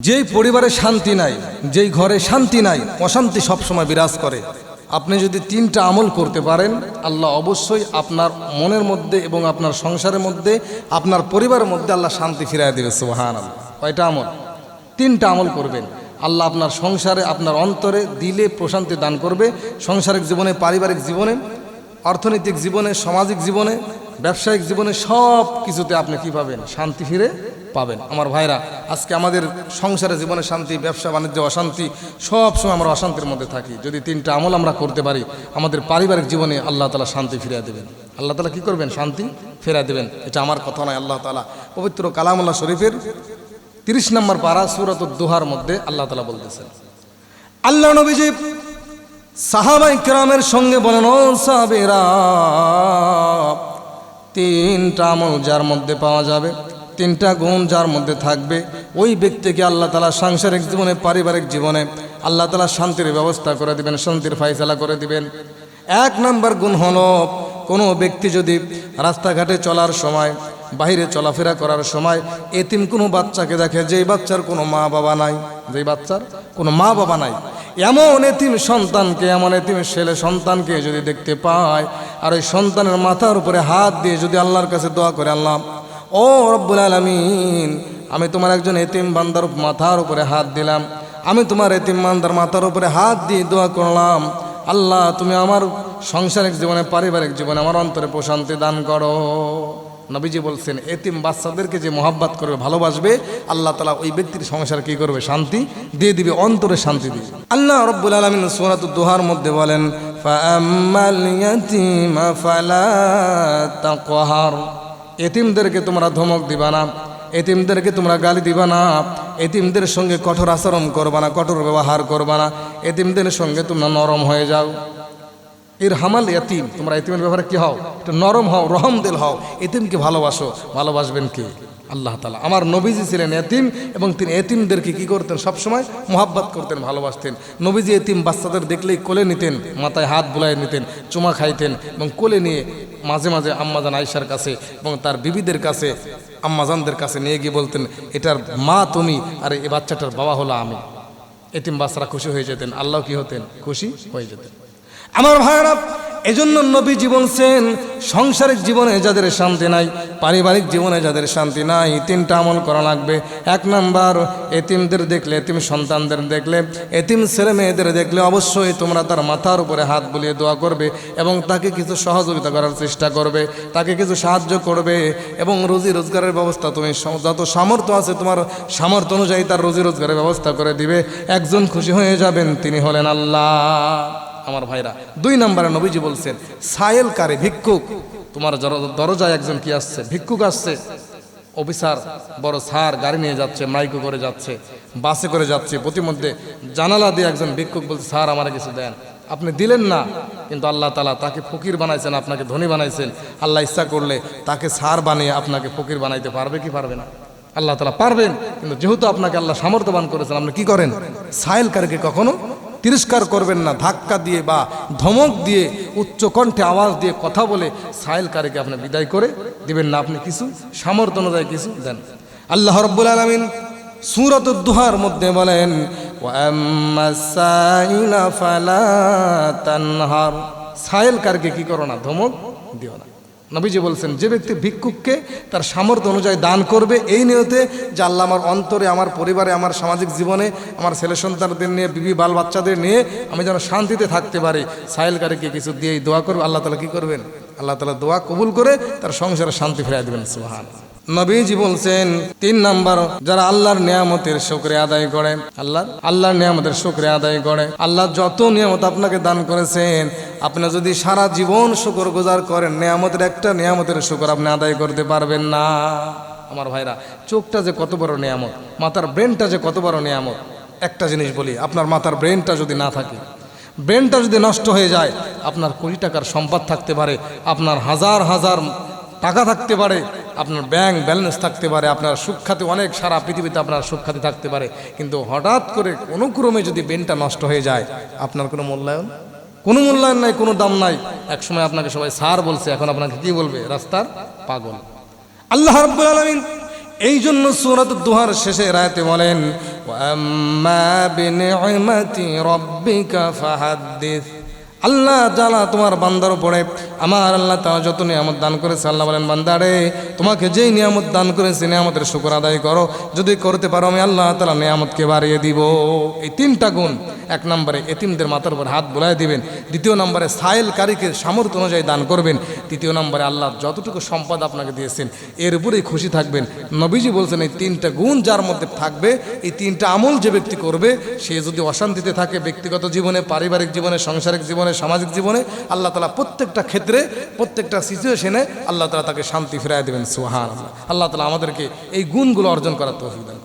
যেই পরিবারে শান্তি নাই, যেই ঘরে শান্তি নাই, অশান্তি সবসময় বিরাজ করে। আপনি যদি তিনটা আমল করতে পারেন, আল্লাহ অবশ্যই আপনার মনের মধ্যে এবং আপনার সংসারের মধ্যে, আপনার পরিবারের মধ্যে আল্লাহ শান্তি ফিরাই দেবে আল্লাহ কয়টা আমল? তিনটা আমল করবেন। আল্লাহ আপনার সংসারে, আপনার অন্তরে দিলে প্রশান্তি দান করবে। সংসারিক জীবনে, পারিবারিক জীবনে, অর্থনৈতিক জীবনে, সামাজিক জীবনে, ব্যবসায়িক জীবনে সব কিছুতে আপনি কী পাবেন? শান্তি ফিরে পাবেন। আমার ভাইরা, আজকে আমাদের সংসারে জীবনে শান্তি, ব্যবসা, বাণিজ্য, অশান্তি, সব সময় আমরা অশান্তির মধ্যে থাকি। যদি তিনটা আমল আমরা করতে পারি, আমাদের পারিবারিক জীবনে আল্লাহ তালা শান্তি ফিরিয়ে দেবেন। আল্লাহ তালা কি করবেন? শান্তি ফেরা দেবেন। এটা আমার কথা নয়, আল্লাহ তালা পবিত্র কালামুল্লাহ শরীফের তিরিশ নম্বর পারা সুরত দোহার মধ্যে আল্লাহ তালা বলতেছেন, আল্লাহ নবীজি সাহাবাই কেরামের সঙ্গে বলেন, ও সাবেরা তিনটা আমল যার মধ্যে পাওয়া যাবে? তিনটা গুণ যার মধ্যে থাকবে। ওই ব্যক্তিকে আল্লাহ তালা সাংসারিক জীবনে, পারিবারিক জীবনে আল্লাহ তালা শান্তির ব্যবস্থা করে দিবেন, শান্তির ফাইসলা করে দিবেন। এক নম্বর গুণ হল, কোনো ব্যক্তি যদি রাস্তাঘাটে চলার সময় বাইরে চলাফেরা করার সময় এতিম কোনো বাচ্চাকে দেখে, যেই বাচ্চার কোনো মা বাবা নাই, যেই বাচ্চার কোনো মা বাবা নাই, এমন এতিম সন্তানকে, এমন এতিম ছেলে সন্তানকে যদি দেখতে পায়, আর ওই সন্তানের মাথার উপরে হাত দিয়ে যদি আল্লাহর কাছে দোয়া করে, আল্লাহ ও রব্বুল আলমিন, আমি তোমার একজন এতিম বান্দার মাথার উপরে হাত দিলাম। আমি তোমার এতিম বান্দার মাথার উপরে হাত দিয়ে দোয়া করলাম। আল্লাহ, তুমি আমার সংসারিক জীবনে, পারিবারিক জীবনে আমার অন্তরে প্রশান্তি দান করো। নবীজি বলছেন, এতিম বাচ্চাদেরকে যে মহাব্বাত করবে, ভালোবাসবে, আল্লাহ তালা ওই ব্যক্তির সংসার কি করবে? শান্তি দিয়ে দিবে, অন্তরে শান্তি দিবে। আল্লাহ রব্বুল আলমিন সোনাত দোহার মধ্যে বলেন ফাম্মাল ইয়াতিমা ফালা এতিমদেরকে তোমরা ধমক দিবা না, এতিমদেরকে তোমরা গালি দিবা না, এতিমদের সঙ্গে কঠোর আচরণ করবা না, কঠোর ব্যবহার করবা না, এতিমদের সঙ্গে তোমরা নরম হয়ে যাও। এর হামাল এতিম, তোমরা এতিমের ব্যাপারে কি হও? একটু নরম হও, রহম দিল হও। এতিমকে ভালোবাসো, ভালোবাসবেন কে? আল্লাহ তালা আমার নবীজি ছিলেন এতিম এবং তিনি এতিমদেরকে কী করতেন? সবসময় মোহাব্বত করতেন, ভালোবাসতেন। নবীজি এতিম বাচ্চাদের দেখলেই কোলে নিতেন, মাথায় হাত বুলাই নিতেন, চুমা খাইতেন এবং কোলে নিয়ে মাঝে মাঝে আম্মাজান আয়সার কাছে এবং তার বিবিদের কাছে আম্মাজানদের কাছে নিয়ে গিয়ে বলতেন, এটার মা তুমি, আর এই বাচ্চাটার বাবা হলো আমি। এটিম বাচ্চারা খুশি হয়ে যেতেন, আল্লাহ কি হতেন? খুশি হয়ে যেতেন। আমার ভাইরা এজন্য জীবন সেন, সাংসারিক জীবনে যাদের শান্তি নাই, পারিবারিক জীবনে যাদের শান্তি নাই, তিনটা আমল করা লাগবে। এক নাম্বার, এতিমদের দেখলে, এতিম সন্তানদের দেখলে, এতিম ছেলে মেয়েদের দেখলে অবশ্যই তোমরা তার মাথার উপরে হাত বুলিয়ে দোয়া করবে এবং তাকে কিছু সহযোগিতা করার চেষ্টা করবে, তাকে কিছু সাহায্য করবে এবং রুজি রোজগারের ব্যবস্থা তুমি যত সামর্থ্য আছে তোমার সামর্থ্য অনুযায়ী তার রুজি রোজগারের ব্যবস্থা করে দিবে। একজন খুশি হয়ে যাবেন, তিনি হলেন আল্লাহ। আমার ভাইরা, দুই নম্বরে নবীজি বলছেন, সায়েল কারে, ভিক্ষুক? তোমার দরজায় একজন কি আসছে? ভিক্ষুক আসছে। অফিসার বড় সার গাড়ি নিয়ে যাচ্ছে, মাইকো করে যাচ্ছে, বাসে করে যাচ্ছে। প্রতিমধ্যে জানালা দিয়ে একজন ভিক্ষুক বলছে, স্যার, আমার কিছু দেন। আপনি দিলেন না, কিন্তু আল্লাহ তালা তাকে ফকির বানাইছেন, আপনাকে ধনী বানাইছেন। আল্লাহ ইচ্ছা করলে তাকে সার বানিয়ে আপনাকে ফকির বানাইতে পারবে কি পারবে না? আল্লাহ তালা পারবেন, কিন্তু যেহেতু আপনাকে আল্লাহ সামর্থ্যবান করেছেন, আপনি কি করেন? সাইলকারকে কখনো তিরস্কার করবেন না, ধাক্কা দিয়ে বা ধমক দিয়ে, উচ্চ কণ্ঠে আওয়াজ দিয়ে কথা বলে সাইলকারীকে আপনি বিদায় করে দিবেন না। আপনি কিছু সামর্থ্য অনুযায়ী কিছু দেন। আল্লাহ রব্বুল আলমিন সুরত দুহার মধ্যে বলেন "ওয়াম্মা সাইলা ফালা তানহার। কি করো না, ধমক দিও না। নবীজি বলছেন, যে ব্যক্তি ভিক্ষুককে তার সামর্থ্য অনুযায়ী দান করবে, এই নিয়তে যে আল্লাহ আমার অন্তরে, আমার পরিবারে, আমার সামাজিক জীবনে, আমার ছেলে সন্তানদের নিয়ে, বিবি বাল বাচ্চাদের নিয়ে আমি যেন শান্তিতে থাকতে পারি, সাহেলকারীকে কিছু দিয়েই দোয়া করবে, আল্লাহ তালা কী করবেন? আল্লাহ তালা দোয়া কবুল করে তার সংসারে শান্তি ফিরিয়ে দেবেন সুহান নবীজি বলছেন, তিন নাম্বার, যারা আল্লাহর নিয়ামতের শুক্রে আদায় করে, আল্লাহ, আল্লাহর নিয়ামতের শুক্রে আদায় করে, আল্লাহ যত নিয়ামত আপনাকে দান করেছেন আপনি যদি সারা জীবন শুকর গুজার করেন, নিয়ামতের একটা নিয়ামতের শুকর আপনি আদায় করতে পারবেন না। আমার ভাইরা, চোখটা যে কত বড় নিয়ামত, মাথার ব্রেনটা যে কত বড় নিয়ামত। একটা জিনিস বলি, আপনার মাথার ব্রেনটা যদি না থাকে, ব্রেনটা যদি নষ্ট হয়ে যায়, আপনার কোটি টাকার সম্পদ থাকতে পারে, আপনার হাজার হাজার টাকা থাকতে পারে, আপনার ব্যাংক ব্যালেন্স থাকতে পারে, আপনার সুখ্যাতি অনেক সারা পৃথিবীতে আপনার সুখ্যাতি থাকতে পারে, কিন্তু হঠাৎ করে কোনো ক্রমে যদি ব্রেনটা নষ্ট হয়ে যায়, আপনার কোনো মূল্যায়ন? কোনো মূল্যায়ন নাই, কোনো দাম নাই। একসময় আপনাকে সবাই সার বলছে, এখন আপনাকে কি বলবে? রাস্তার পাগল। আল্লাহ রব্বুল আলমিন এই জন্য সুরত দুহার শেষে রায়তে বলেন, "ওয়াম্মা বিনি'মাতি আল্লাহ জালা তোমার বান্দার উপরে আমার আল্লাহ তারা যত নিয়ামত দান করেছে, আল্লাহ বলেন বান্দারে তোমাকে যেই নিয়ামত দান করেছে, নিয়ামতের শুকর আদায় করো। যদি করতে পারো, আমি আল্লাহ তালা নিয়ামতকে বাড়িয়ে দিব। এই তিনটা গুণ, এক নম্বরে এতিমদের মাথার উপর হাত বোলাই দিবেন, দ্বিতীয় নম্বরে সাইল কারিকে সামর্থ্য অনুযায়ী দান করবেন, তৃতীয় নম্বরে আল্লাহ যতটুকু সম্পদ আপনাকে দিয়েছেন, এর উপরেই খুশি থাকবেন। নবীজি বলছেন, এই তিনটা গুণ যার মধ্যে থাকবে, এই তিনটা আমল যে ব্যক্তি করবে, সে যদি অশান্তিতে থাকে ব্যক্তিগত জীবনে, পারিবারিক জীবনে, সাংসারিক জীবনে, সামাজিক জীবনে, আল্লাহ তালা প্রত্যেকটা ক্ষেত্রে প্রত্যেকটা সিচুয়েশনে আল্লাহ তালা তাকে শান্তি ফিরাই দেবেন সুহান আল্লাহ তালা আমাদেরকে এই গুণগুলো অর্জন করার তৌফিক দান।